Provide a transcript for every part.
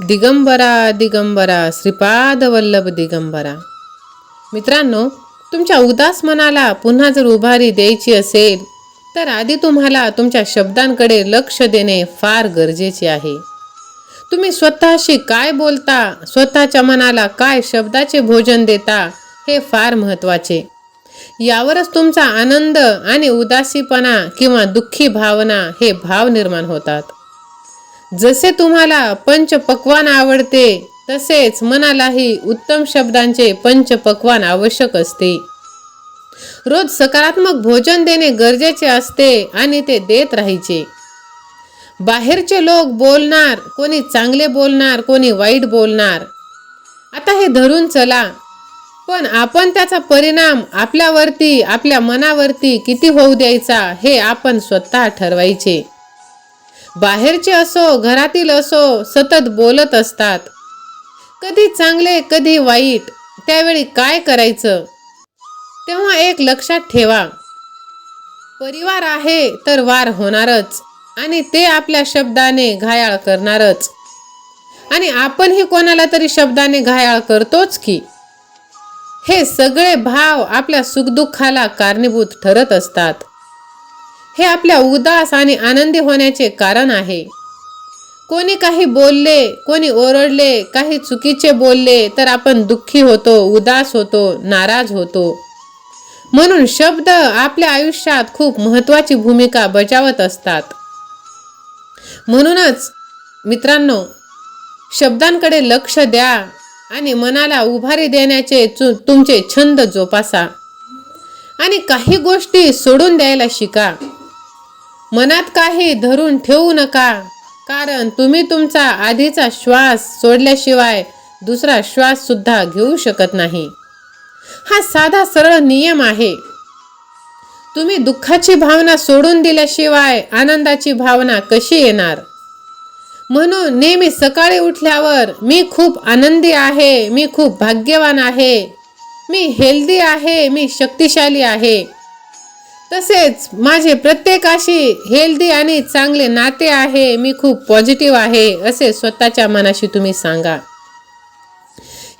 दिगंबरा दिगंबरा श्रीपादवल्लभ दिगंबरा. मित्रांनो तुमच्या उदास मनाला पुन्हा जर उभारी द्यायची असेल तर आधी तुम्हाला तुमच्या शब्दांकडे लक्ष देणे फार गरजेचे आहे. तुम्ही स्वतःशी काय बोलता स्वतःच्या मनाला काय शब्दाचे भोजन देता हे फार महत्त्वाचे. यावरच तुमचा आनंद आणि उदासीपणा किंवा दुःखी भावना हे भाव निर्माण होतात. जसे तुम्हाला पंचपक्वान आवडते तसेच मनालाही उत्तम शब्दांचे पंचपक्वान आवश्यक असते. रोज सकारात्मक भोजन देणे गरजेचे असते आणि ते देत राहायचे. बाहेरचे लोक बोलणार कोणी चांगले बोलणार कोणी वाईट बोलणार. आता हे धरून चला. पण आपण त्याचा परिणाम आपल्यावरती आपल्या मनावरती किती होऊ द्यायचा हे आपण स्वतः ठरवायचे. बाहेरचे असो घरातील असो सतत बोलत असतात. कधी चांगले कधी वाईट त्यावेळी काय करायचं? तेव्हा एक लक्षात ठेवा. परिवार आहे तर वार होणारच आणि ते आपल्या शब्दाने घायाळ करणारच. आणि आपणही कोणाला तरी शब्दाने घायाळ करतोच की. हे सगळे भाव आपल्या सुखदुःखाला कारणीभूत ठरत असतात. हे आपल्या उदास आणि आनंदी होण्याचे कारण आहे. कोणी काही बोलले कोणी ओरडले काही चुकीचे बोलले तर आपण दुःखी होतो उदास होतो नाराज होतो. म्हणून शब्द आपल्या आयुष्यात खूप महत्त्वाची भूमिका बजावत असतात. म्हणूनच मित्रांनो शब्दांकडे लक्ष द्या आणि मनाला उभारी देण्याचे तुमचे छंद जोपासा. आणि काही गोष्टी सोडून द्यायला शिका. मनात काही धरून ठेवू नका. कारण तुम्ही तुमचा आधीचा श्वास सोडल्याशिवाय दुसरा श्वास सुद्धा घेऊ शकत नाही. हा साधा सरळ नियम आहे. तुम्ही दुःखाची भावना सोडून दिल्याशिवाय आनंदाची भावना कशी येणार? म्हणून नेहमी सकाळी उठल्यावर मी खूप आनंदी आहे मी खूप भाग्यवान आहे मी हेल्दी आहे मी शक्तिशाली आहे तसेच माझे प्रत्येकाशी हेल्दी आणि चांगले नाते आहे मी खूप पॉझिटिव्ह आहे असे स्वतःच्या मनाशी तुम्ही सांगा.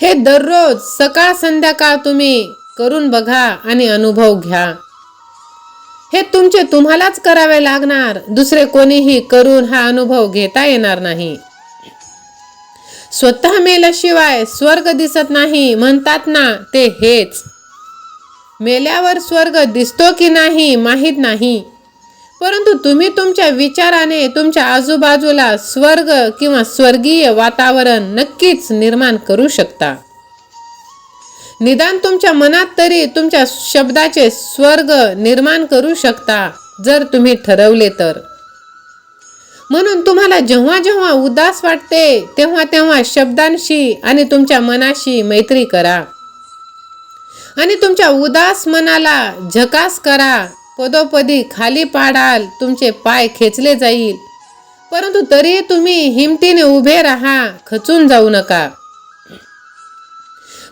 हे दररोज सकाळ संध्याकाळ तुम्ही करून बघा आणि अनुभव घ्या. हे तुमचे तुम्हालाच करावे लागणार दुसरे कोणीही करून हा अनुभव घेता येणार नाही. स्वतः मेल्याशिवाय स्वर्ग दिसत नाही म्हणतात ना ते हेच. मेल्यावर स्वर्ग दिसतो की नाही माहीत नाही. परंतु तुम्ही तुमच्या विचाराने तुमच्या आजूबाजूला स्वर्ग किंवा स्वर्गीय वातावरण नक्कीच निर्माण करू शकता. निदान तुमच्या मनात तरी तुमच्या शब्दाचे स्वर्ग निर्माण करू शकता जर तुम्ही ठरवले तर. म्हणून तुम्हाला जेव्हा जेव्हा उदास वाटते तेव्हा तेव्हा शब्दांशी आणि तुमच्या मनाशी मैत्री करा. आणि तुमच्या उदास मनाला झकास करा. पदोपदी खाली पाडाल तुमचे पाय खेचले जाईल. परंतु तरी तुम्ही हिमतीने उभे राहा खचून जाऊ नका.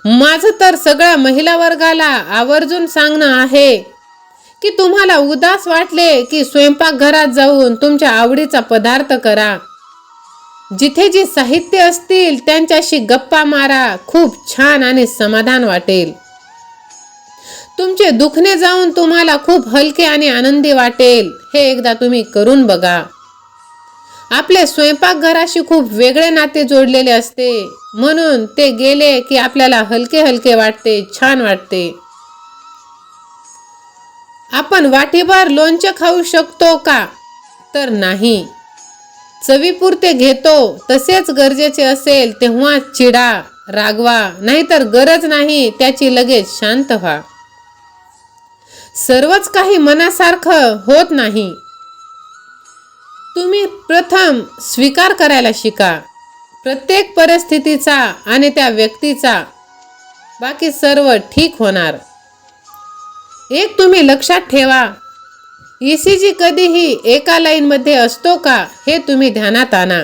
माझं तर सगळ्या महिला वर्गाला आवर्जून सांगणं आहे. की तुम्हाला उदास वाटले की स्वयंपाकघरात जाऊन तुमच्या आवडीचा पदार्थ करा. जिथे जे साहित्य असतील त्यांच्याशी गप्पा मारा खूप छान आणि समाधान वाटेल. तुमचे दुखणे जाऊन तुम्हाला खूप हलके आणि आनंदी वाटेल. हे एकदा तुम्ही करून बघा. आपले स्वयंपाकघराशी खूप वेगळे नाते जोडलेले असते. म्हणून ते गेले की आपल्याला हलके हलके वाटते छान वाटते. आपण वाटीभर लोणचे खाऊ शकतो का? तर नाही. चवीपुरते घेतो तसेच गरजेचे असेल तेव्हा चिडा रागवा नाहीतर गरज नाही त्याची लगेच शांत व्हा. सर्वच काही मनासारखं होत नाही. तुम्ही प्रथम स्वीकार करायला शिका. प्रत्येक परिस्थितीचा आणि त्या व्यक्तीचा. बाकी सर्व ठीक होणार. एक तुम्ही लक्षात ठेवा. ई सी जी कधीही एका लाईनमध्ये असतो का हे तुम्ही ध्यानात आणा.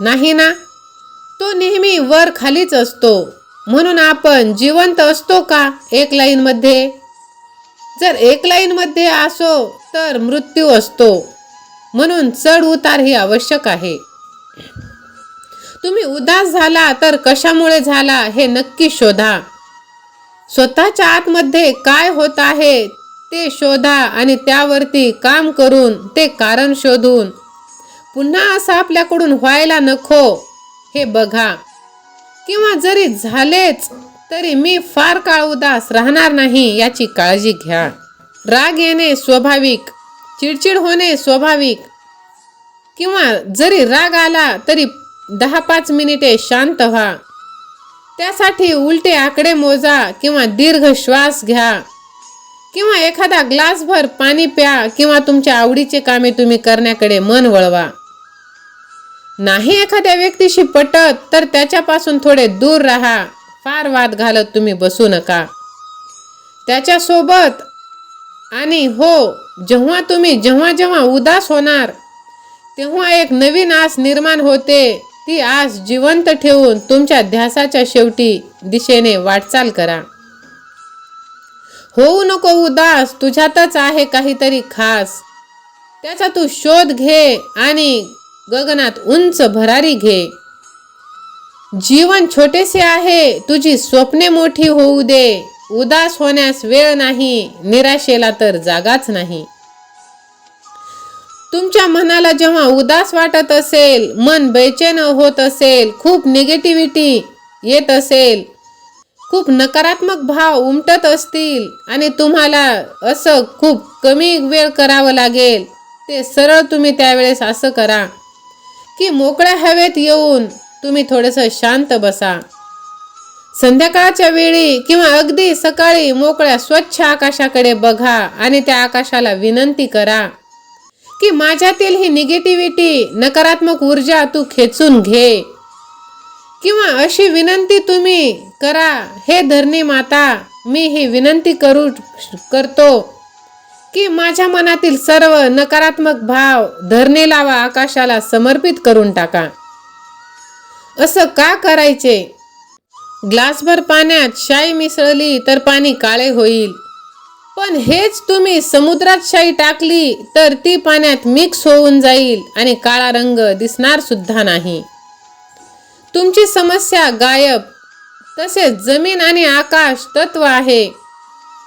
नाही ना? तो नेहमी वर खालीच असतो. म्हणून आपण जिवंत असतो का एक लाईनमध्ये? जर एक लाईनमध्ये असो तर मृत्यू असतो. म्हणून चढ उतार ही आवश्यक आहे. तुम्ही उदास झाला तर कशामुळे झाला हे नक्की शोधा. स्वतःच्या आतमध्ये काय होत आहे ते शोधा आणि त्यावरती काम करून ते कारण शोधून. पुन्हा असं आपल्याकडून व्हायला नको हे बघा. किंवा जरी झालेच तरी मी फार काळ उदास राहणार नाही याची काळजी घ्या. राग येणे स्वाभाविक चिडचिड होणे स्वाभाविक. किंवा जरी राग आला तरी दहा पाच मिनिटे शांत व्हा. त्यासाठी उलटे आकडे मोजा किंवा दीर्घ श्वास घ्या. किंवा एखादा ग्लासभर पाणी प्या किंवा तुमच्या आवडीचे कामे तुम्ही करण्याकडे मन वळवा. नाही एखाद्या व्यक्तीशी पटत तर त्याच्यापासून थोडे दूर राहा. फार वाद घालत तुम्ही बसू नका. त्याच्यासोबत आणि हो जेव्हा तुम्ही जेव्हा जेव्हा उदास होणार तेव्हा एक नवीन आस निर्माण होते. ती आस जिवंत ठेवून तुमच्या ध्यासाच्या शेवटी दिशेने वाटचाल करा. होऊ नको उदास तुझ्यातच आहे काहीतरी खास. त्याचा तू शोध घे आणि गगनात उंच भरारी घे. जीवन छोटेसे आहे तुझी स्वप्ने मोठी होऊ दे. उदास होण्यास वेळ नाही निराशेला तर जागाच नाही. तुमच्या मनाला जेव्हा उदास वाटत असेल मन बेचैन होत असेल खूप निगेटिव्हिटी येत असेल खूप नकारात्मक भाव उमटत असतील आणि तुम्हाला असं खूप कमी वेळ करावं लागेल ते सरळ तुम्ही त्यावेळेस असं करा की मोकळ्या हवेत येऊन तुम्ही थोडंसं शांत बसा. संध्याकाळच्या वेळी किंवा अगदी सकाळी मोकळ्या स्वच्छ आकाशाकडे बघा आणि त्या आकाशाला विनंती करा की माझ्यातील ही निगेटिव्हिटी नकारात्मक ऊर्जा तू खेचून घे. किंवा अशी विनंती तुम्ही करा हे धरणी माता मी ही विनंती करू करतो की माझ्या मनातील सर्व नकारात्मक भाव धरणीला व आकाशाला समर्पित करून टाका. असं का करायचे? ग्लासभर पाण्यात शाई मिसळली तर पाणी काळे होईल. पण हेच तुम्ही समुद्रात शाई टाकली तर ती पाण्यात मिक्स होऊन जाईल आणि काळा रंग दिसणार सुद्धा नाही. तुमची समस्या गायब. तसेच जमीन आणि आकाश तत्व आहे.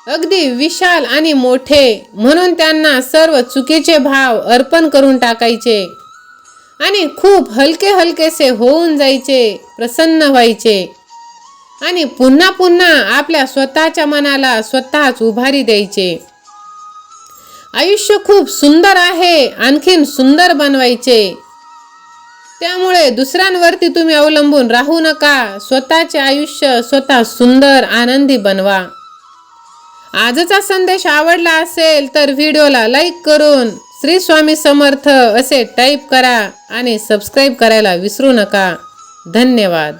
अगदी विशाल आणि मोठे म्हणून त्यांना सर्व चुकीचे भाव अर्पण करून टाकायचे. आणि खूप हलके हलकेसे होऊन जायचे प्रसन्न व्हायचे. आणि पुन्हा पुन्हा आपल्या स्वतःच्या मनाला स्वतःच उभारी द्यायचे. आयुष्य खूप सुंदर आहे आणखीन सुंदर बनवायचे. त्यामुळे दुसऱ्यांवरती तुम्ही अवलंबून राहू नका स्वतःचे आयुष्य स्वतः सुंदर आनंदी बनवा. आजचा संदेश आवडला असेल तर व्हिडिओला लाईक करून श्री स्वामी समर्थ असे टाईप करा आणि सबस्क्राईब करायला विसरू नका. धन्यवाद.